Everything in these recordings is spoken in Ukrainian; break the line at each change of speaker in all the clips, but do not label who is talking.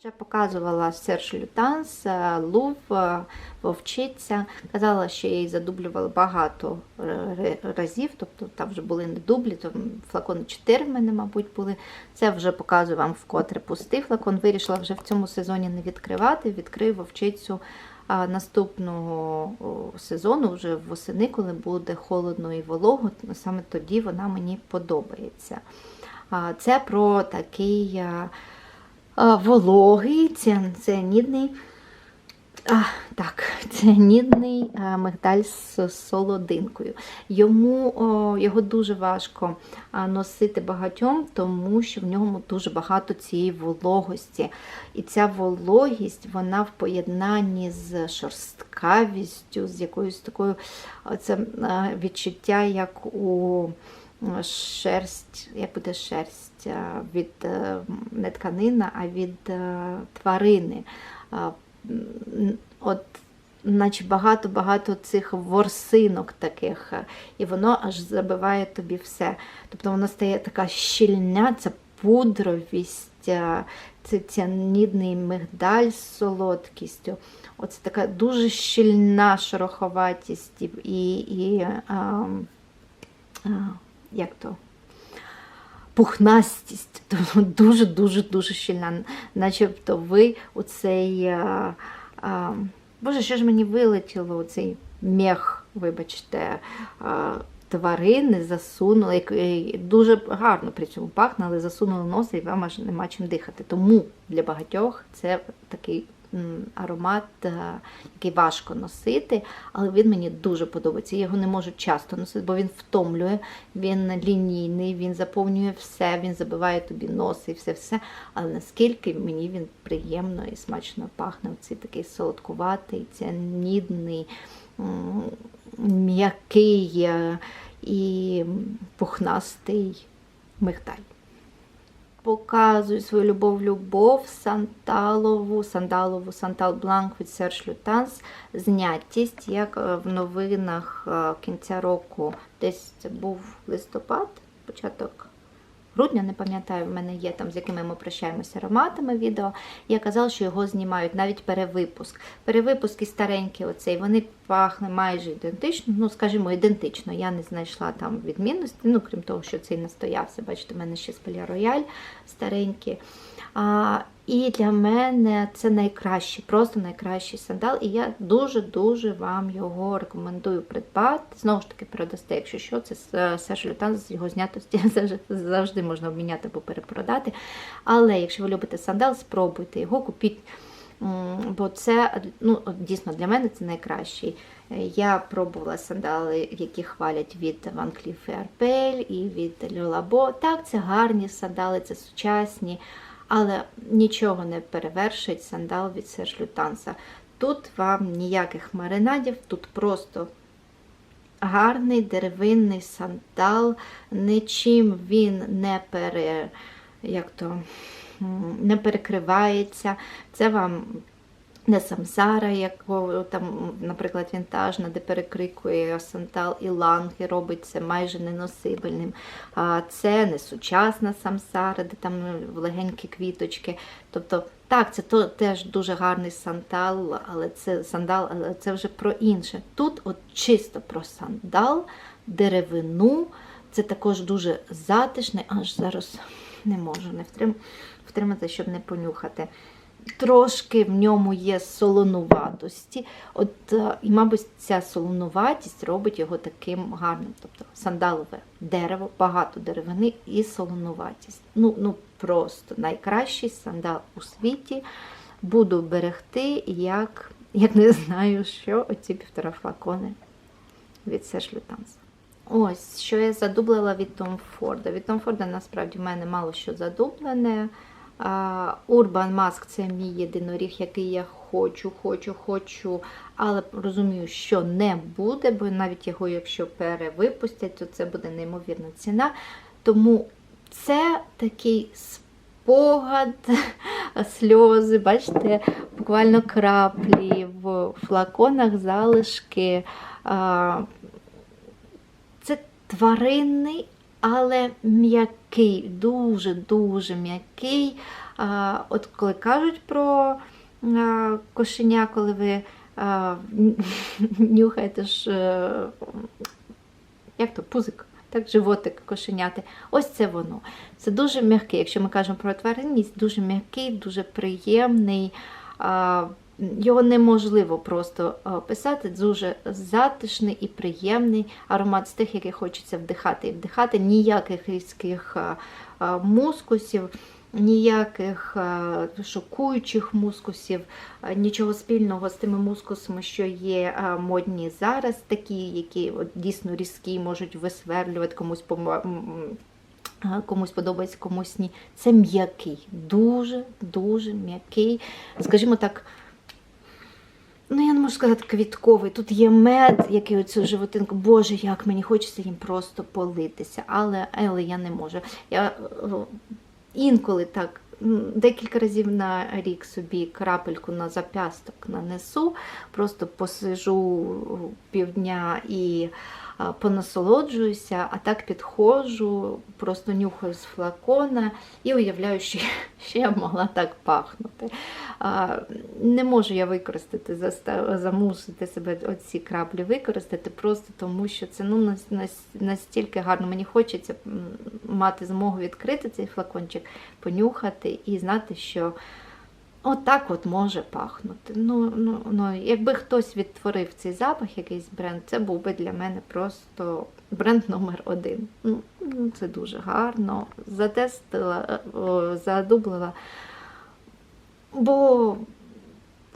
Вже показувала Серж Лютанс, е, Лув, е, Вовчиця. Казала, що я її задублювала багато е, разів, тобто там вже були не дублі, там флакони 4 в мене, мабуть, були. Це вже показую вам вкотре пустий флакон. Вирішила вже в цьому сезоні не відкривати. Відкрию вовчицю наступного сезону, вже восени, коли буде холодно і волого. Саме тоді вона мені подобається. Це про такий. Вологий, ціанідний, а, так, ціанідний а, мигдаль з солодинкою. Йому о, його дуже важко носити багатьом, тому що в ньому дуже багато цієї вологості. І ця вологість вона в поєднанні з шорсткавістю, з якоюсь такою це а, відчуття, як у шерсть, як буде шерсть а, від е, не тканина, а від е, тварини. От, наче багато-багато цих ворсинок таких, е, і воно аж забиває тобі все. Тобто воно стає така щільня, це пудровість, е, це ціанідний мигдаль з солодкістю. Оце така дуже щільна шероховатість і, і, а, а, як то? Пухнастість, дуже-дуже дуже щільна. Начебто ви у цей. А, а, Боже, що ж мені вилетіло цей мех, вибачте, а, тварини засунули, дуже гарно при цьому пахне, але засунули носа і вам аж нема чим дихати. Тому для багатьох це такий аромат, е, який важко носити, але він мені дуже подобається. Я його не можу часто носити, бо він втомлює, він лінійний, він заповнює все, він забиває тобі носи і все-все. Але наскільки мені він приємно і смачно пахне, оцей такий солодкуватий, ціанідний, м, м'який е, і пухнастий мигдаль показую свою любов, любов, санталову, сандалову, сантал бланк від Серж Лютанс, знятість, як е, в новинах е, кінця року, десь це був листопад, початок грудня, не пам'ятаю, в мене є там, з якими ми прощаємося ароматами відео. Я казала, що його знімають, навіть перевипуск. Перевипуски старенькі, оцей, вони пахли майже ідентично, ну, скажімо, ідентично. Я не знайшла там відмінності, ну, крім того, що цей настоявся. Бачите, в мене ще спеля рояль старенький. І для мене це найкращий, просто найкращий сандал. І я дуже-дуже вам його рекомендую придбати. Знову ж таки, передасте, якщо що, це Серж Лютан з його знятості завжди, можна обміняти або перепродати. Але якщо ви любите сандал, спробуйте його, купіть. Бо це ну, дійсно для мене це найкращий. Я пробувала сандали, які хвалять від Van Cleef Arpels і від Labo. Так, це гарні сандали, це сучасні, але нічого не перевершить сандал від Серж Лютанса. Тут вам ніяких маринадів, тут просто гарний деревинний сандал, нічим він не пере, як то, не перекривається. Це вам не самсара, як о, там, наприклад, вінтажна, де перекрикує сантал і ланг і робить це майже неносибельним. А це не сучасна самсара, де там легенькі квіточки. Тобто, так, це то, теж дуже гарний сандал, але це сандал, але це вже про інше. Тут от чисто про сандал, деревину. Це також дуже затишне, аж зараз не можу не втрим, втримати, щоб не понюхати. Трошки в ньому є солонуватості. От, е, і, мабуть, ця солонуватість робить його таким гарним. Тобто сандалове дерево, багато деревини і солонуватість. Ну, ну просто найкращий сандал у світі. Буду берегти, як, як не знаю, що оці півтора флакони від Серж. Ось, що я задублила від Том Форда. Від Том Форда насправді в мене мало що задублене. Urban Mask це мій єдиноріг, який я хочу, хочу, хочу, але розумію, що не буде, бо навіть його, якщо перевипустять, то це буде неймовірна ціна. Тому це такий спогад, сльози, бачите, буквально краплі в флаконах, залишки. Це тваринний але м'який, дуже-дуже м'який. От коли кажуть про кошеня, коли ви нюхаєте ж, е, як то, пузик, так, животик кошеняти. Ось це воно. Це дуже м'який, якщо ми кажемо про тваринність, дуже м'який, дуже приємний. Його неможливо просто описати. Дуже затишний і приємний аромат з тих, який хочеться вдихати і вдихати. Ніяких різких а, а, мускусів, ніяких шокуючих мускусів, нічого спільного з тими мускусами, що є модні зараз, такі, які дійсно різкі, можуть висверлювати комусь а, Комусь подобається, комусь ні. Це м'який, дуже, дуже м'який, скажімо так, ну я не можу сказати квітковий. Тут є мед, який оцю животинку. Боже, як мені хочеться їм просто политися, але, але я не можу. Я інколи так. Декілька разів на рік собі крапельку на запясток нанесу, просто посижу півдня і понасолоджуюся, а так підходжу, просто нюхаю з флакона і уявляю, що, я могла так пахнути. Не можу я використати, замусити себе оці краплі використати, просто тому що це ну, нас- нас- настільки гарно. Мені хочеться мати змогу відкрити цей флакончик, понюхати і знати, що отак от може пахнути. Ну, ну, ну, якби хтось відтворив цей запах, якийсь бренд, це був би для мене просто бренд номер один. Ну, ну, це дуже гарно. Затестила, задублила. Бо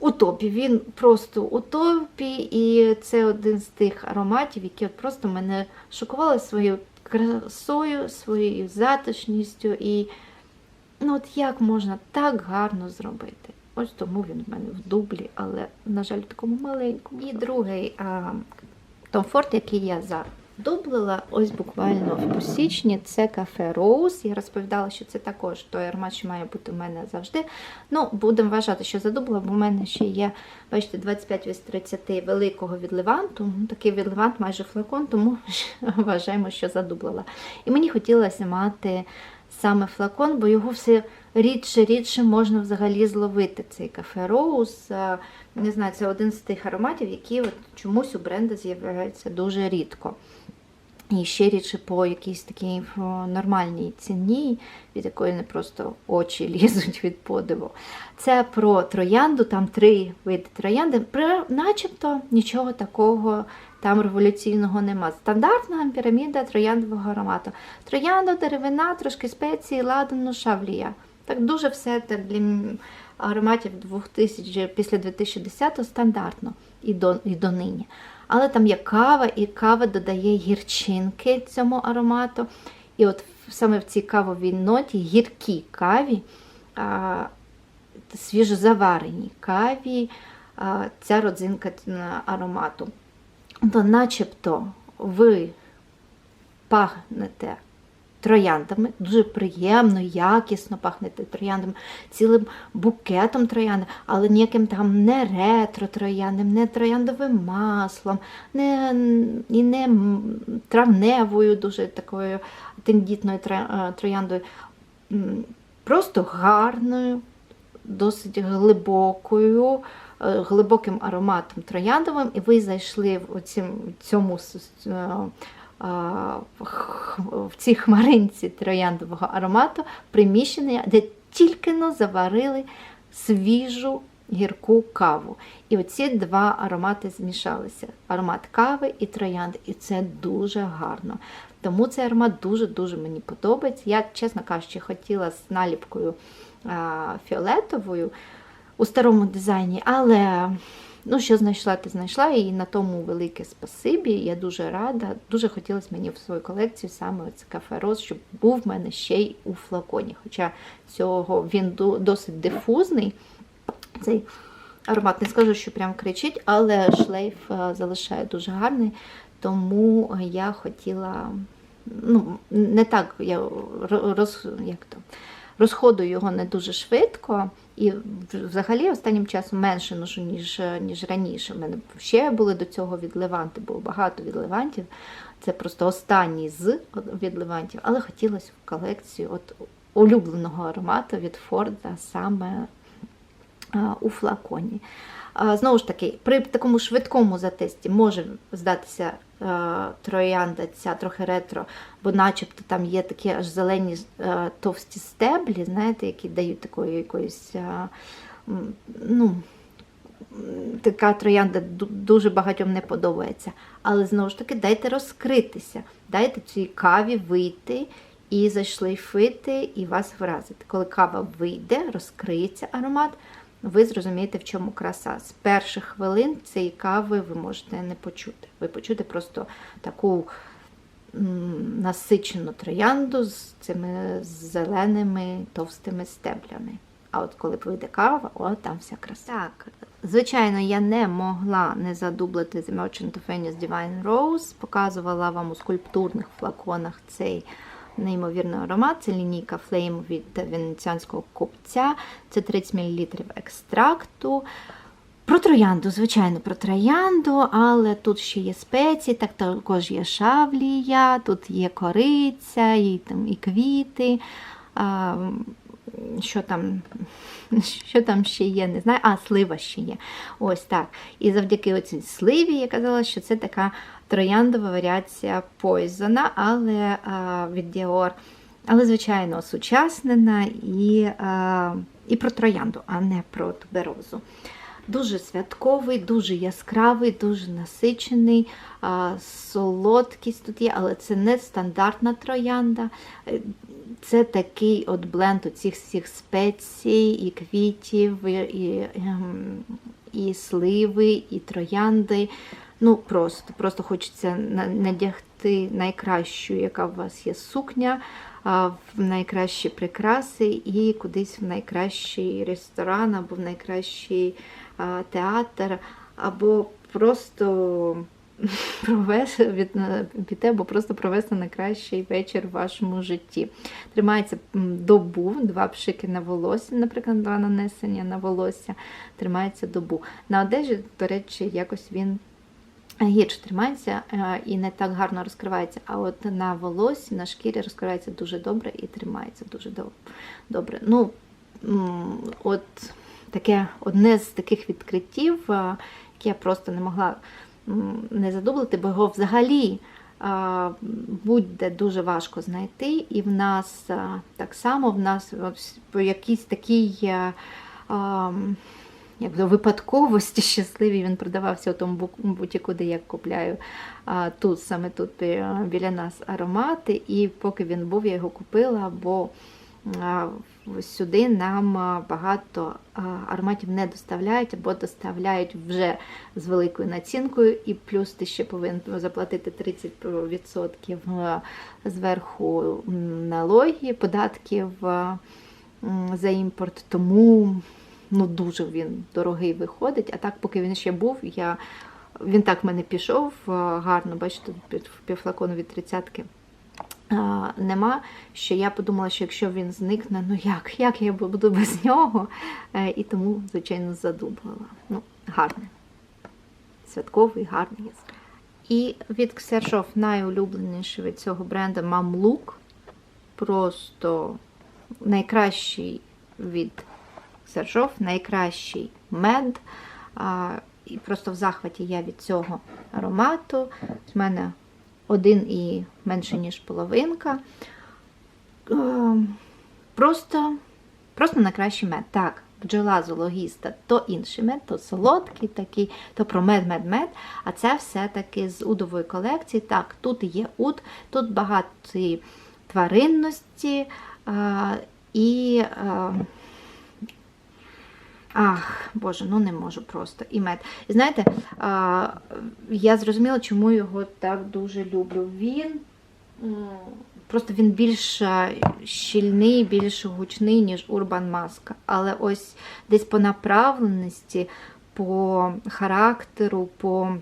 у топі він просто у топі, і це один з тих ароматів, які от просто мене шокували своєю красою, своєю затишністю. І ну от як можна так гарно зробити? Ось тому він в мене в дублі, але, на жаль, в такому маленькому. І другий а, Том який я задублила, ось буквально в січні, це кафе Роуз. Я розповідала, що це також той аромат, що має бути у мене завжди. Ну, будемо вважати, що задублила, бо в мене ще є, бачите, 25 від 30 великого від Леванту. Ну, Такий від Левант майже флакон, тому вважаємо, що задублила. І мені хотілося мати саме флакон, бо його все рідше, рідше можна взагалі зловити. Цей кафе Роуз. Не знаю, це один з тих ароматів, які от чомусь у бренду з'являються дуже рідко. І ще рідше по якійсь такій нормальній ціні, від якої не просто очі лізуть від подиву. Це про троянду, там три види троянди. Начебто нічого такого там революційного нема. Стандартна піраміда трояндового аромату. Троянда, деревина, трошки спеції, ладану, шавлія. Так дуже все так для ароматів 2000, після 2010 стандартно і до, і до нині. Але там є кава, і кава додає гірчинки цьому аромату. І от саме в цій кавовій ноті, гіркій каві, свіжозавареній каві, ця родзинка аромату. То начебто ви пахнете трояндами, дуже приємно, якісно пахнете трояндами, цілим букетом троянди, але ніяким там не ретро трояндом, не трояндовим маслом, не, і не травневою, дуже такою тендітною е, трояндою. Просто гарною, досить глибокою, е, глибоким ароматом трояндовим, і ви зайшли в оцім, цьому е, в цій хмаринці трояндового аромату приміщення, де тільки но заварили свіжу гірку каву. І оці два аромати змішалися: аромат кави і троянди. І це дуже гарно. Тому цей аромат дуже-дуже мені подобається. Я, чесно кажучи, хотіла з наліпкою фіолетовою у старому дизайні, але ну, що знайшла, ти знайшла, і на тому велике спасибі. Я дуже рада. Дуже хотілося мені в свою колекцію саме це кафе Роз, щоб був в мене ще й у флаконі. Хоча цього він досить дифузний. Цей аромат не скажу, що прям кричить, але шлейф е, залишає дуже гарний. Тому я хотіла, ну, не так я ро- роз, як то, розходую його не дуже швидко, І взагалі останнім часом менше ношу, ніж, ніж раніше. У мене ще були до цього від Леванти, було багато від Левантів. Це просто останній з від Левантів, але хотілося в колекцію от улюбленого аромату від Форда саме у флаконі. Знову ж таки, при такому швидкому затесті може здатися троянда ця трохи ретро, бо начебто там є такі аж зелені товсті стеблі, знаєте, які дають такої якоїсь. ну, Така троянда дуже багатьом не подобається. Але знову ж таки, дайте розкритися, дайте цій каві вийти і зашлейфити, і вас вразити. Коли кава вийде, розкриється аромат, ви зрозумієте, в чому краса. З перших хвилин цієї кави ви можете не почути. Ви почуєте просто таку насичену троянду з цими зеленими товстими стеблями. А от коли вийде кава, о, там вся краса. Так, звичайно, я не могла не задублити The Merchant of Venice Divine Rose. Показувала вам у скульптурних флаконах цей неймовірний аромат. Це лінійка Flame від венеціанського купця. Це 30 мл екстракту. Про троянду, звичайно, про троянду, але тут ще є спеції, так також є шавлія, тут є кориця, і, там, і квіти. А, що там, що там ще є, не знаю. А, слива ще є. Ось так. І завдяки оцій сливі я казала, що це така трояндова варіація Poison, але від Dior. Але, звичайно, осучаснена і, і про троянду, а не про туберозу. Дуже святковий, дуже яскравий, дуже насичений, солодкість тут є, але це не стандартна троянда. Це такий от бленд оцих всіх спецій, і квітів, і, і, ем, і сливи, і троянди. Ну, просто, просто хочеться надягти найкращу, яка у вас є сукня, в найкращі прикраси і кудись в найкращий ресторан або в найкращий театр, або просто від, або просто провести найкращий вечір в вашому житті. Тримається добу, два пшики на волосся, наприклад, два нанесення на волосся, тримається добу. На одежі, до речі, якось він гірше тримається е, і не так гарно розкривається. А от на волосі, на шкірі розкривається дуже добре і тримається дуже добре. Ну, от таке одне з таких відкриттів, е, яке я просто не могла не задублити, бо його взагалі а, будь-де дуже важко знайти. І в нас так само в нас ось по е, як до випадковості щасливі він продавався у тому бу- бутіку, де я купляю а, тут, саме тут біля нас аромати. І поки він був, я його купила, бо а, сюди нам багато ароматів не доставляють або доставляють вже з великою націнкою, і плюс ти ще повинен заплатити 30% зверху налоги, податків за імпорт. Тому ну, дуже він дорогий виходить. А так, поки він ще був, я... він так в мене пішов гарно, бачите, під півфлакону від тридцятки нема. Що я подумала, що якщо він зникне, ну як, як я буду без нього? Е, І тому, звичайно, задумала. Ну, гарний. Святковий, гарний. І від Ксершов найулюбленіший від цього бренду Мамлук. Просто найкращий від Сержов, найкращий мед. І просто в захваті я від цього аромату. У мене один і менше, ніж половинка. Просто, просто найкращий мед. Так, бджола зоологіста то інший мед, то солодкий такий, то про мед, мед, мед. А це все-таки з удової колекції. Так, тут є уд, тут багато тваринності і. Ах, Боже, ну не можу просто. І мед. І знаєте, а, я зрозуміла, чому його так дуже люблю. Він просто він більш щільний, більш гучний, ніж Urban Маска. Але ось десь по направленості, по характеру, по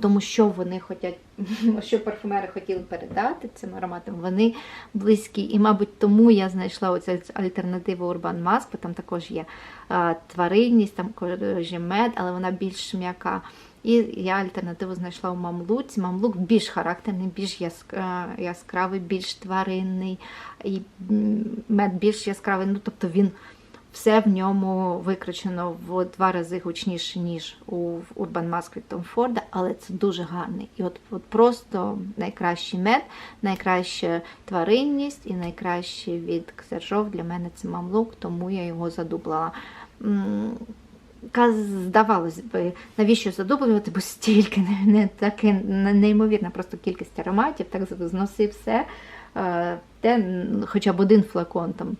тому, що вони хочуть що парфумери хотіли передати цим ароматом, вони близькі. І, мабуть, тому я знайшла оцю альтернативу Urban Mask, бо там також є е, тваринність, там також є мед, але вона більш м'яка. І я альтернативу знайшла у мамлуці. Мамлук більш характерний, більш е, яскравий, більш тваринний, і мед більш яскравий. Ну, тобто він все в ньому викричено в два рази гучніше, ніж у Urban Mask від Tom Ford, але це дуже гарний. І от, от просто найкращий мед, найкраща тваринність і найкраще від Ксержов для мене це мамлук, тому я його задублала. Здавалось би, навіщо задублювати, бо стільки не, таке не- неймовірна просто кількість ароматів, так зноси все. Е, Те, хоча б один флакон там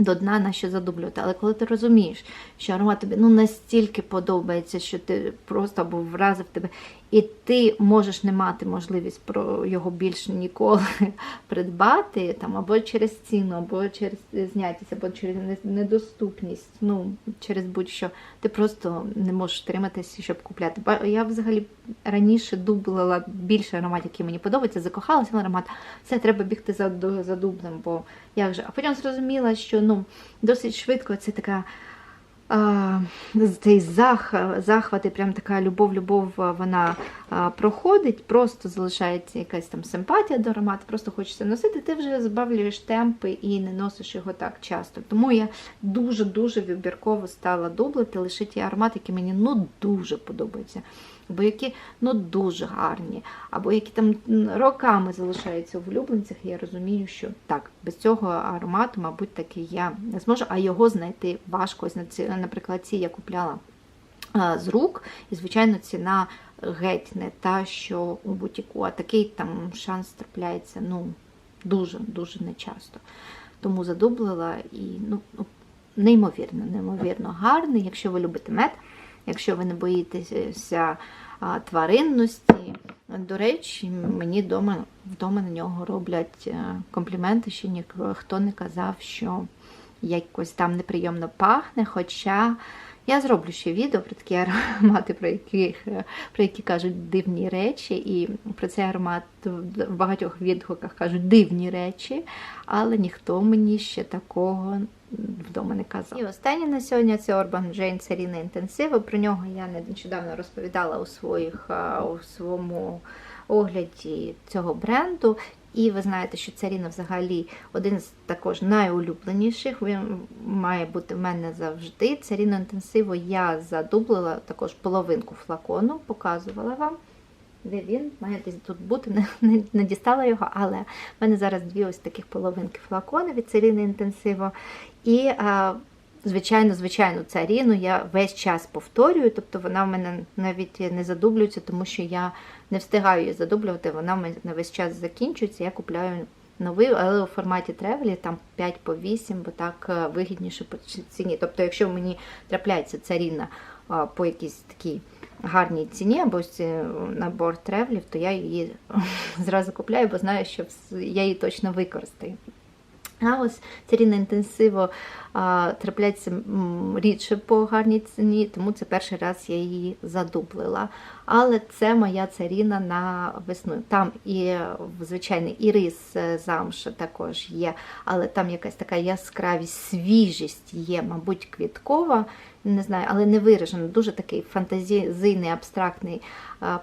до дна на що задублювати. Але коли ти розумієш, що аромат тобі ну, настільки подобається, що ти просто або вразив тебе, і ти можеш не мати можливість про його більше ніколи придбати, там, або через ціну, або через знятість, або через недоступність, ну, через будь-що, ти просто не можеш триматися, щоб купляти. Ба- Я взагалі раніше дублила більше ароматів, які мені подобаються, закохалася в аромат. Все, треба бігти за, за дублем, бо як же. А потім зрозуміла, що ну, досить швидко це така. Цей зах, захват і прям така любов-любов вона а, проходить, просто залишається якась там симпатія до аромату, просто хочеться носити, ти вже збавлюєш темпи і не носиш його так часто. Тому я дуже-дуже вибірково стала дублити лише ті аромати, які мені ну дуже подобаються. Або які ну дуже гарні, або які там роками залишаються в улюбленцях, я розумію, що так, без цього аромату, мабуть, таки я не зможу, а його знайти важко. Наприклад, ці я купляла з рук, і, звичайно, ціна геть не та, що у бутіку, а такий там шанс трапляється ну, дуже-дуже нечасто. Тому задублила і ну, неймовірно, неймовірно гарний. Якщо ви любите мед, якщо ви не боїтеся тваринності. До речі, мені вдома, вдома на нього роблять е, компліменти, що ніхто не казав, що якось там неприємно пахне. Хоча я зроблю ще відео про такі аромати, про, яких, е, про які кажуть дивні речі, і про цей аромат в багатьох відгуках кажуть дивні речі, але ніхто мені ще такого вдома не казав. І останнє на сьогодні це Urban Jane Серіна Інтенсиви. Про нього я нещодавно розповідала у своїх у своєму огляді цього бренду. І ви знаєте, що Царіна взагалі один з також найулюбленіших. Він має бути в мене завжди. Царіну інтенсиву я задублила також половинку флакону, показувала вам. Де він має десь тут бути, не, не, не дістала його, але в мене зараз дві ось таких половинки флакони від Царіни інтенсиво. І, а, звичайно, звичайно, царіну я весь час повторюю, тобто вона в мене навіть не задублюється, тому що я не встигаю її задублювати, вона в мене на весь час закінчується, я купляю новий, але у форматі тревелі там 5 по 8, бо так е, вигідніше по ціні. Тобто, якщо мені трапляється царіна по якійсь такій гарній ціні, або е, набор тревлів, то я її зразу купляю, бо знаю, що я її точно використаю. А ось царіна інтенсиво трапляється рідше по гарній ціні, тому це перший раз я її задублила. Але це моя царіна на весну. Там і е, звичайний і рис е, замша також є, але там якась така яскравість, свіжість є, мабуть, квіткова. Не знаю, але не виражено. Дуже такий фантазійний, абстрактний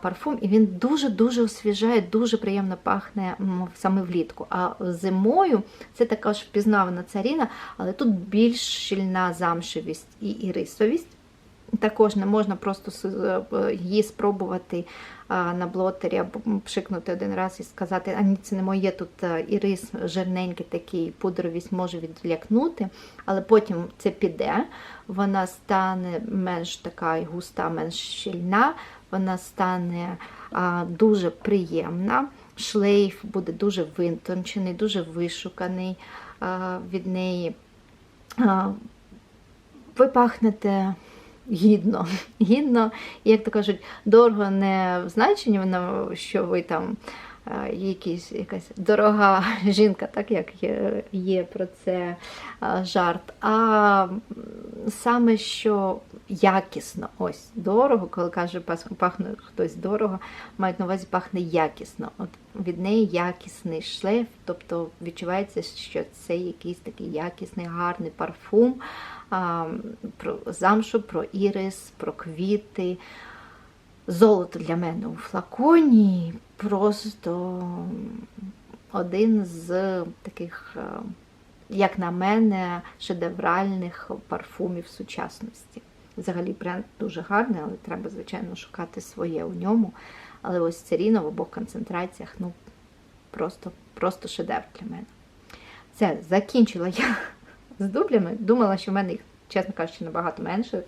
парфум, і він дуже-дуже освіжає, дуже приємно пахне саме влітку. А зимою це також впізнавана царіна, але тут більш щільна замшевість і ірисовість. Також не можна просто е, її спробувати на блотері або пшикнути один раз і сказати, а ні, це не моє тут е, ірис жирненький такий, пудровість може відлякнути, але потім це піде, вона стане менш така густа, менш щільна, вона стане дуже приємна. Шлейф буде дуже витончений, дуже вишуканий від неї. Ви пахнете гідно. Гідно, як то кажуть, дорого не в значенні, що ви там якісь, якась дорога жінка, так як є, є про це жарт. А саме що якісно, ось дорого, коли каже пахне хтось дорого, мають на увазі пахне якісно. От від неї якісний шлейф, тобто відчувається, що це якийсь такий якісний, гарний парфум. Про замшу, про ірис, про квіти. Золото для мене у флаконі просто один з таких, е, як на мене, шедевральних парфумів сучасності. Взагалі бренд дуже гарний, але треба, звичайно, шукати своє у ньому. Але ось Церіно в обох концентраціях, ну, просто, просто шедевр для мене. Все, закінчила я з дублями. Думала, що в мене їх, чесно кажучи, набагато менше.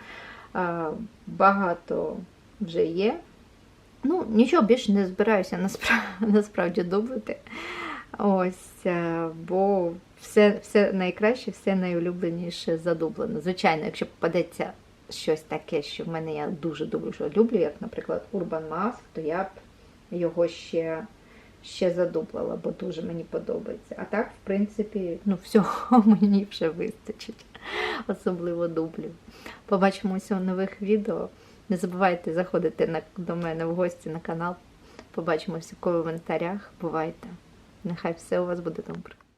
Е, Багато вже є. Ну, нічого більше не збираюся насправді, насправді дублити. Ось, е, бо все, все найкраще, все найулюбленіше задублено. Звичайно, якщо попадеться щось таке, що в мене я дуже що люблю, як, наприклад, Urban Mask, то я б його ще, ще задублала, бо дуже мені подобається. А так, в принципі, ну, всього мені вже вистачить, особливо дублів. Побачимося у нових відео. Не забувайте заходити на, до мене в гості на канал. Побачимося в коментарях. Бувайте! Нехай все у вас буде добре.